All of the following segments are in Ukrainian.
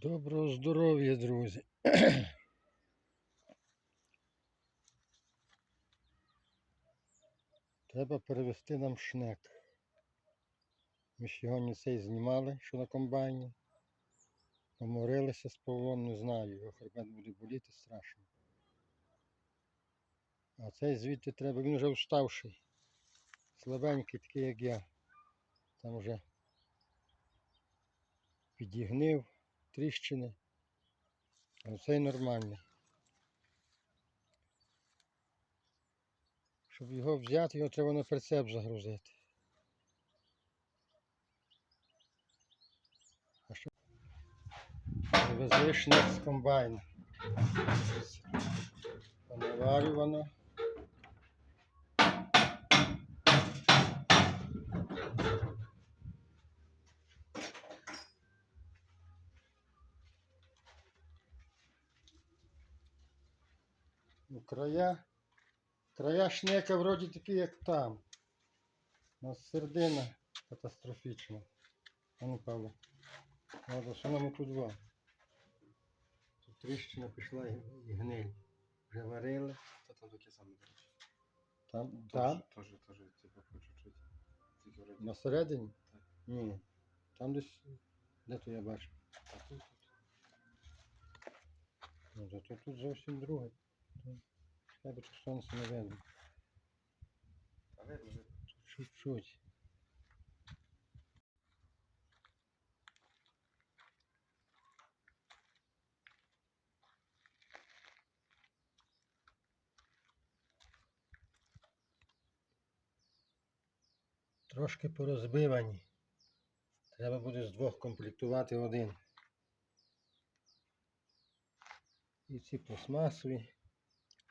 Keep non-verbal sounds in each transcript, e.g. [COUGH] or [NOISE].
Доброго здоров'я, друзі. [CLEARS THROAT] Треба перевести нам шнек. Ми ж його цей знімали, що на комбайні. Поморилися з Павлом, не знаю, його хребет буде боліти страшно. А цей звідти треба, він вже вставший. Слабенький, такий як я. Там вже підігнив тріщини. Оцей нормальний. Щоб його взяти, його треба на прицеп загрузити. А що? Привезли шнек з комбайна. Понаварювано. Ну, края, края шнека вроді такі, як там. У нас середина катастрофічна. А ну, Павло. Надо, що нам тут два? Тут тріщина пішла і, і гниль. Вже варили. Та там таке саме, до речі. Там, там, Теж, теж, типу, по чуть-чуть. Тільки вроді. на середині? Так. Ні. Там десь, де то я бачу. А тут, тут. Ну, зато тут зовсім друге. Хай тут сонце не видно. А видно, видно. Чуть-чуть. Трошки порозбивані. Треба буде з двох комплектувати один. І ці пластмасові.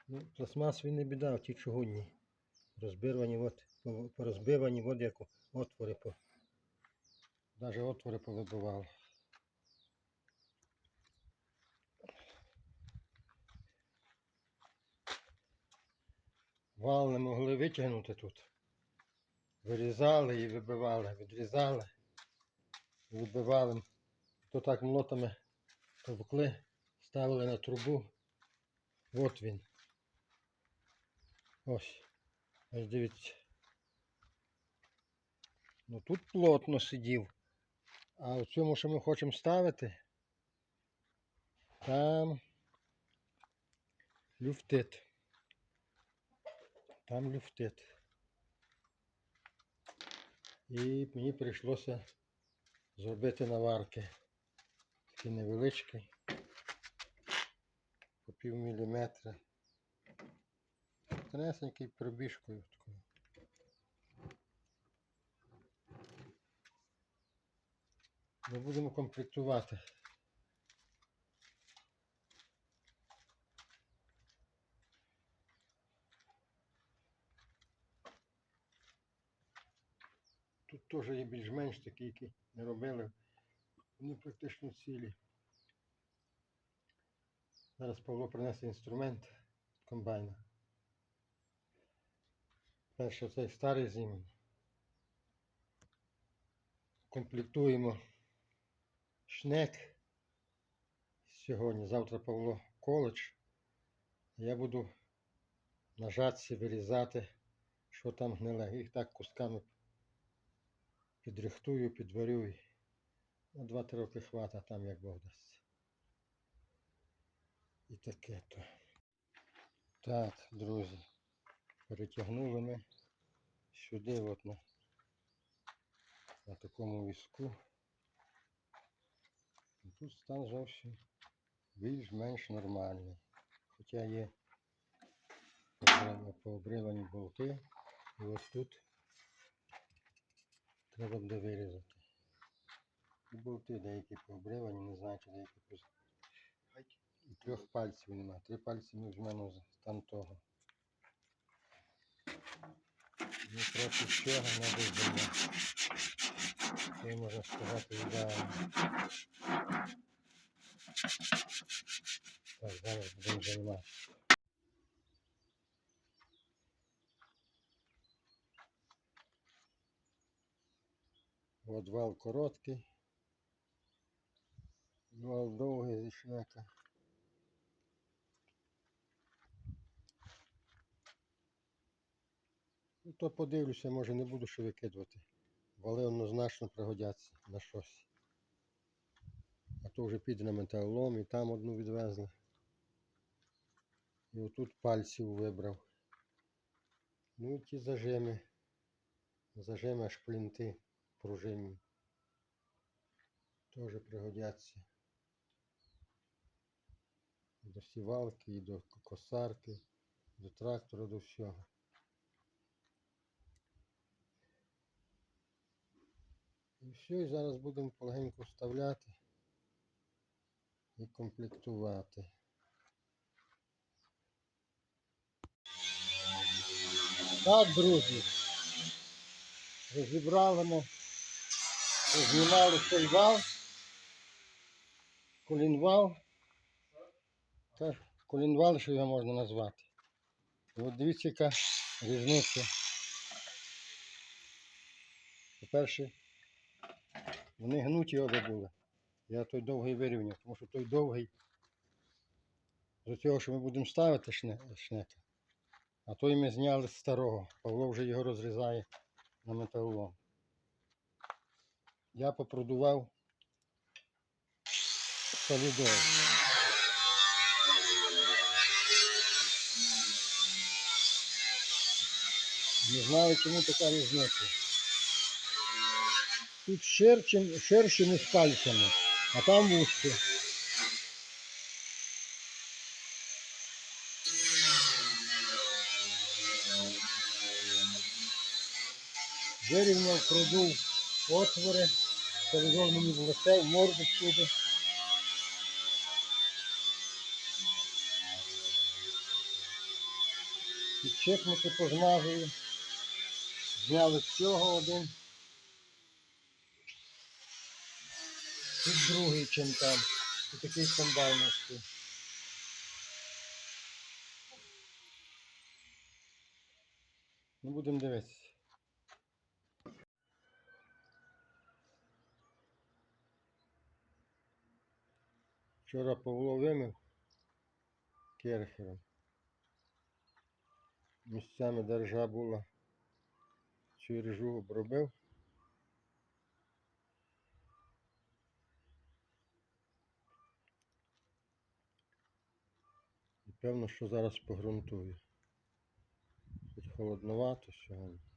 Ну, пластмасові не біда, ті чугунні. Розбивані, от, по- порозбивані, от як отвори по. Навіть отвори повибивав. Вал не могли витягнути тут. Вирізали і вибивали, відрізали вибивали. То так молотами товкли, ставили на трубу. От він. Ось. Ось дивіться. Ну тут плотно сидів. А в цьому, що ми хочемо ставити, там люфтит. Там люфтит. І мені прийшлося зробити наварки. Такі невеличкі. По пів міліметра. Тонесенький пробіжкою такою. Ми будемо комплектувати. Тут теж є більш-менш такі, які не робили. Вони практично цілі. Зараз Павло принесе інструмент комбайна. Перше цей старий знімемо. Комплектуємо шнек. Сьогодні, завтра Павло коледж. Я буду на жатці вирізати, що там гниле. Їх так кусками підрихтую, підварю на 2-3 роки хвата там як Бог дасть. І таке то. Так, друзі, перетягнули ми сюди от на, на такому візку. І Тут стан зовсім більш-менш нормальний. Хоча є пообривані болти. І ось тут треба буде вирізати. І болти деякі пообривані, не знаю, чи деякі. І трьох пальців нема. Три пальці ми візьмемо з там того. Ну, трохи ще не вийде. Це можна сказати ідеально. Так, зараз будемо займатися. От вал короткий. Вал довгий зі шнека. Ну, то подивлюся, може не буду що викидувати. Вали однозначно пригодяться на щось. А то вже піде на металолом і там одну відвезли. І отут пальців вибрав. Ну і ті зажими. Зажими аж плінти пружинні. Теж пригодяться. До сівалки, і до косарки, до трактора, до всього. І все, і зараз будемо полегенько вставляти і комплектувати. Так, друзі, розібрали ми, знімали цей вал, колінвал, так, колінвал, що його можна назвати. І от дивіться, яка різниця. По-перше, вони гнуті оба були. Я той довгий вирівняв, тому що той довгий до цього, що ми будемо ставити шне- шнека. А той ми зняли з старого. Павло вже його розрізає на металолом. Я попродував солідол. Не знаю, чому така різниця. Тут ширше з пальцями, а там вужче. Вирівняв, продув отвори, перейшов мені в лице, в морду всюди. Підчепнути позмазую. Зняли з цього один. Тут другий чим там. І такий комбайновський. Ну будемо дивитися. Вчора Павло вимив керхером. Місцями держа була. Цю ріжу обробив. Певно, що зараз погрунтую. Хоч холодновато сьогодні.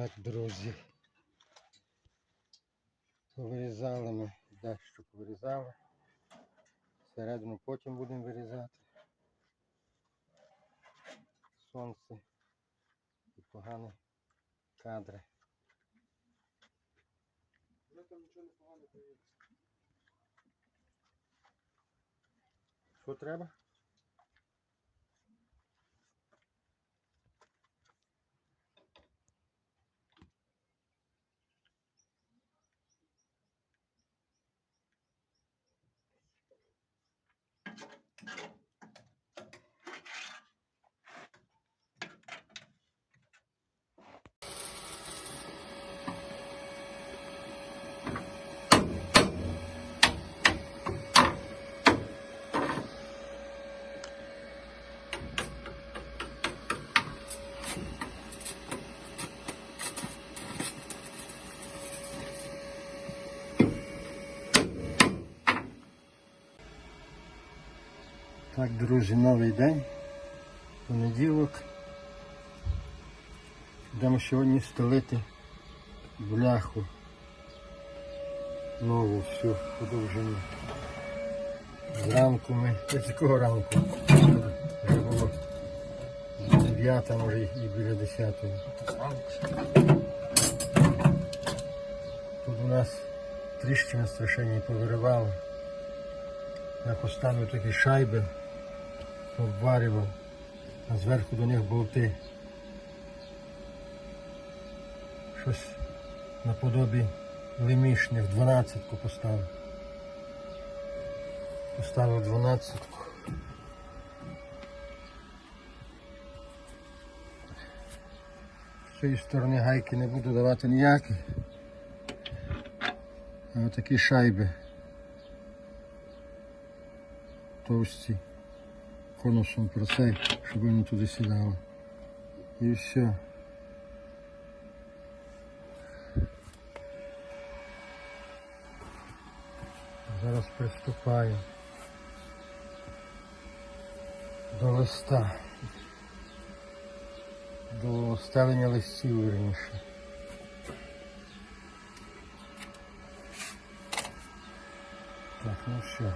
Так, друзі. Повирізали ми, дещо повирізали. Середину потім будемо вирізати. Сонце і погані кадри. Вже там нічого не погано появиться. Що треба? Так, друзі, новий день. Понеділок. Йдемо сьогодні стелити бляху. Нову всю подовжину. Зранку ми. З якого ранку? Вже було 9, може і біля 10. Тут у нас трішки на страшенні повиривали. Я поставив такі шайби, обварював, а зверху до них болти. Щось наподобі лемішних, 12-ку поставив. Поставив 12-ку. З цієї сторони гайки не буду давати ніякі. А отакі шайби. Товсті. Конусом про цей, щоб вони туди сідали. І все. Зараз приступаю до листа. До стелення листів вірніше. Так, ну все.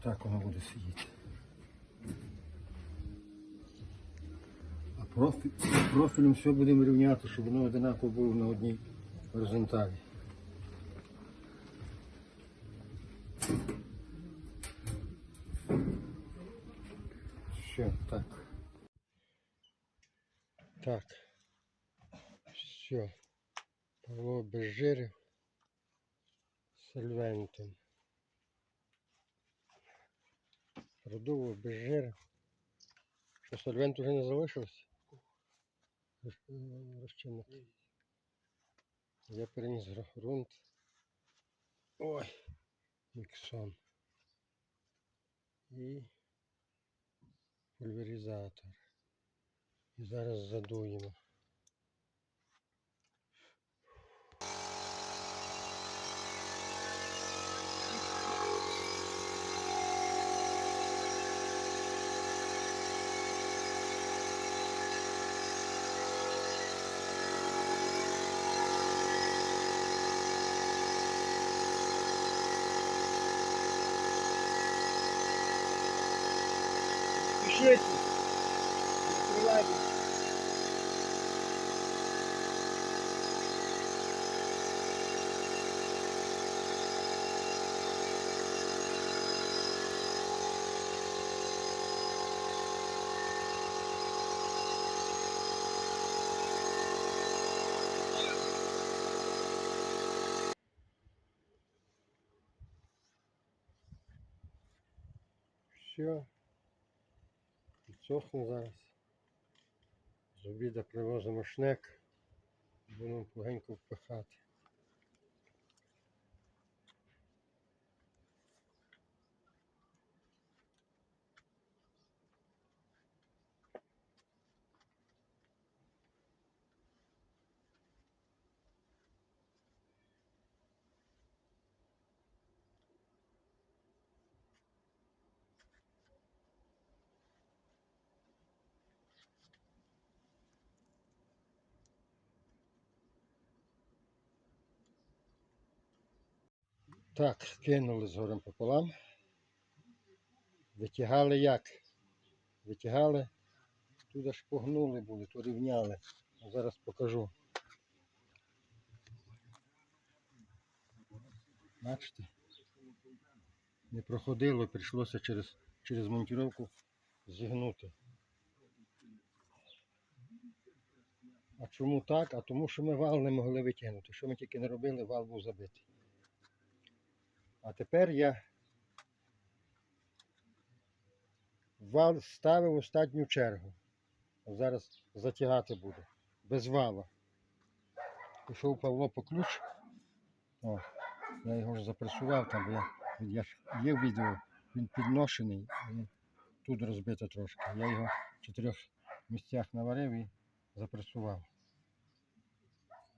Отак воно буде сидіти. А профілем все будемо рівняти, щоб воно одинаково було на одній горизонталі. Все, так. Так. Все. Павло Безжирів. Сальвентин. Продував без жира. Що сольвент уже не е, Розчинник. Я переніс ґрунт. Ой, міксон. І пульверизатор. І зараз задуємо. Открывайте. Все. Підсохне зараз. З обіда привозимо шнек. Будемо погенько впихати. Так, кинули згорем пополам. Витягали як? Витягали. Тут аж погнули були, то рівняли. Зараз покажу. Бачите? Не проходило, прийшлося через, через монтировку зігнути. А чому так? А тому що ми вал не могли витягнути. Що ми тільки не робили, вал був забитий. А тепер я вал ставив останню чергу. Зараз затягати буду. Без вала. Пішов Павло по ключ. О, я його вже запресував там, бо я, я є відео, він підношений, і тут розбито трошки. Я його в чотирьох місцях наварив і запресував.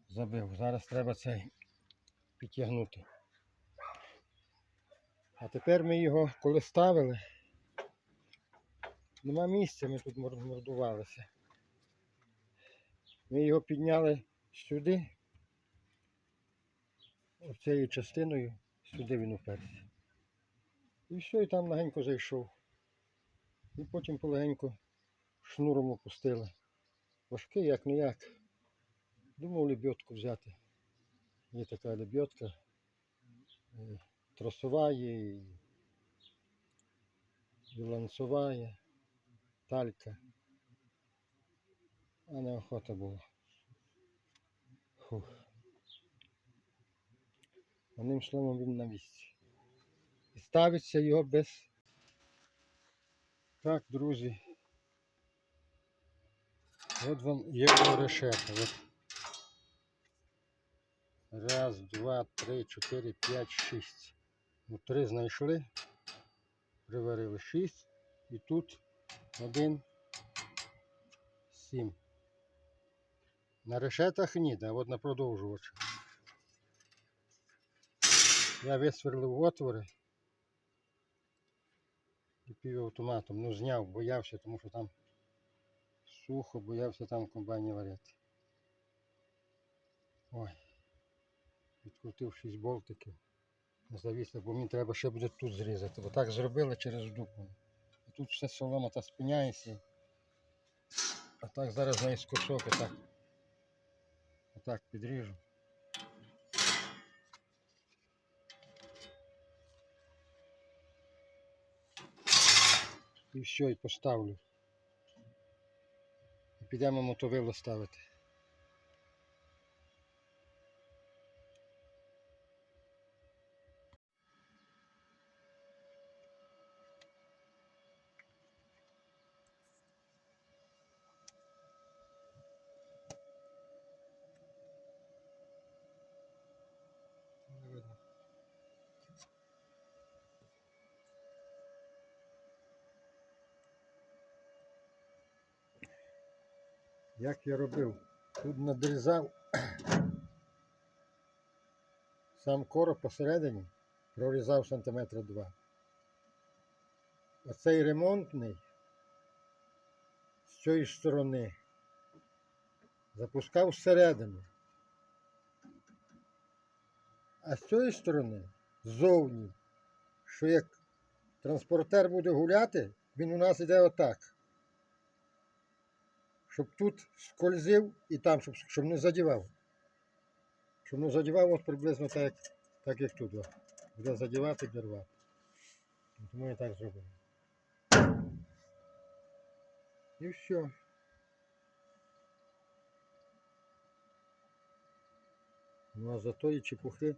Забив. Зараз треба цей підтягнути. А тепер ми його, коли ставили, нема місця, ми тут мордувалися. Ми його підняли сюди, цією частиною, сюди він уперся. І все, і там легенько зайшов. І потім полегенько шнуром опустили. Важкий, як не як. Думав лебедку взяти. Є така лебедка. Тросова є, і ланцова талька. А неохота була. Фух. Одним словом він на місці. І ставиться його без. Так, друзі. От вам є решета. От. Раз, два, три, чотири, п'ять, шість. Ну, три знайшли. Приварили шість. І тут один, сім. На решетах ні, а от на продовжувачах. Я висверлив отвори і півавтоматом. Ну, зняв, боявся, тому що там сухо, боявся там в комбайні варити. Ой. Відкрутив 6 болтиків. Завісив, бо мені треба ще буде тут зрізати. Бо так зробили через дупу. Тут все солома та спиняється. А так зараз наискосок отак. Отак підріжу. І все, і поставлю. І підемо мотовило ставити. Як я робив? Тут надрізав сам короб посередині, прорізав сантиметра два. А цей ремонтний з цієї сторони запускав всередину. А з цієї сторони ззовні, що як транспортер буде гуляти, він у нас іде отак. Щоб тут скользив і там, щоб, щоб не задівав. Щоб не задівав от приблизно так, як, так, як тут. Буде задівати, буде рвати. Тому я так зробив. І все. Ну а за тої чепухи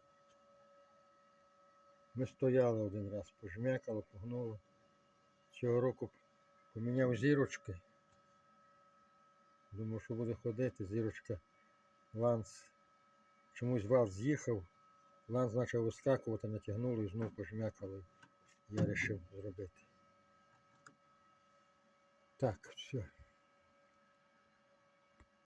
ми стояли один раз, пожмякало, погнуло. Цього року поміняв зірочки. Думав, що буде ходити, зірочка ланц. Чомусь вал з'їхав, ланц почав вискакувати, натягнули і знов пожмякало. Я вирішив зробити. Так, все.